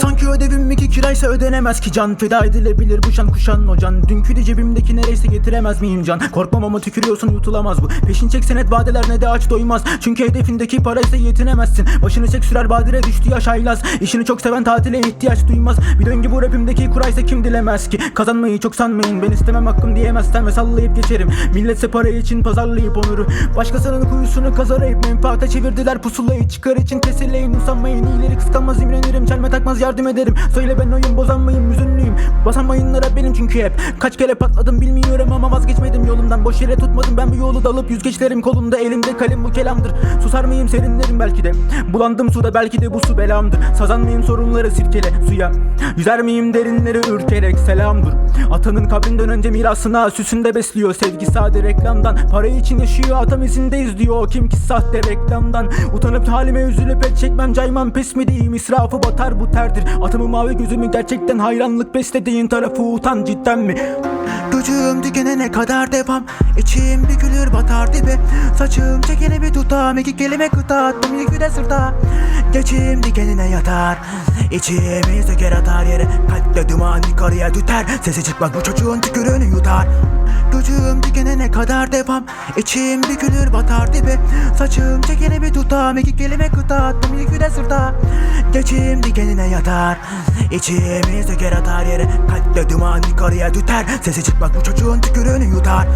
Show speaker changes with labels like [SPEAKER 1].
[SPEAKER 1] Sanki ödevim iki kiraysa ödenemez ki can. Feda edilebilir bu şan kuşan ocan Dünkü de cebimdeki nereyse getiremez miyim can? Korkmam ama tükürüyorsun yutulamaz bu. Peşin çek senet vadeler ne de aç doymaz. Çünkü hedefindeki paraysa yetinemezsin. Başını çek sürer badire düştü yaş haylaz. İşini çok seven tatile ihtiyaç duymaz. Bir döngü bu rapimdeki kuraysa kim dilemez ki? Kazanmayı çok sanmayın ben istemem hakkım diyemezsen Ve sallayıp geçerim. Milletse para için pazarlayıp onuru. Başkasının kuyusunu kazarayıp menfaate çevirdiler. Pusulayı Çıkar için keseleyin usanmayın. İyileri kıskanmaz imrenirim. Çelme takmaz yardım ederim. Söyle ben oyun bozanmayım hüzünlüyüm Basan mayınlara benim çünkü hep. Kaç kere patladım bilmiyorum ama vazgeçmedim yolumdan. Boş yere tutmadım ben bu yolu dalıp yüzgeçlerim kolumda Elimde kalem bu kelamdır. Susar mıyım serinlerim belki de. Bulandım suda belki de bu su belamdır. Sazan mıyım sorunları sirkele suya. Yüzer miyim derinleri ürkerek selamdır. Atanın kabrinden önce mirasına süsünde besliyor. Sevgi sade reklamdan. Para için yaşıyor atam izindeyiz diyor. Kim ki sahte reklamdan? Utanıp halime üzülüp et çekmem caymam pes mi diyeyim? İsrafı batar bu terdir. Atımı mavi gözümü gerçekten hayranlık beslediğin tarafı utan cidden mi? Gücüm dikenene kadar devam? İçim bir gülür batar dibe. Saçım çekeni bir tutam. İki kelime kıta attım. Yükü de sırta. Geçim dikenine yatar İçimi söker atar yere Kalpte duman yukarıya tüter Sesi çıkmaz bu çocuğun tükürüğünü yutar. Gücüm dikenene kadar devam. İçim bir gülür batar dibe. Saçım çekeni bir tutam. İki kelime kıta attım yükü de sırta. Geçim dikenine yatar. İçimi söker atar yere Kalpte duman yukarıya tüter Sesi çıkmaz bu çocuğun tükürüğünü yutar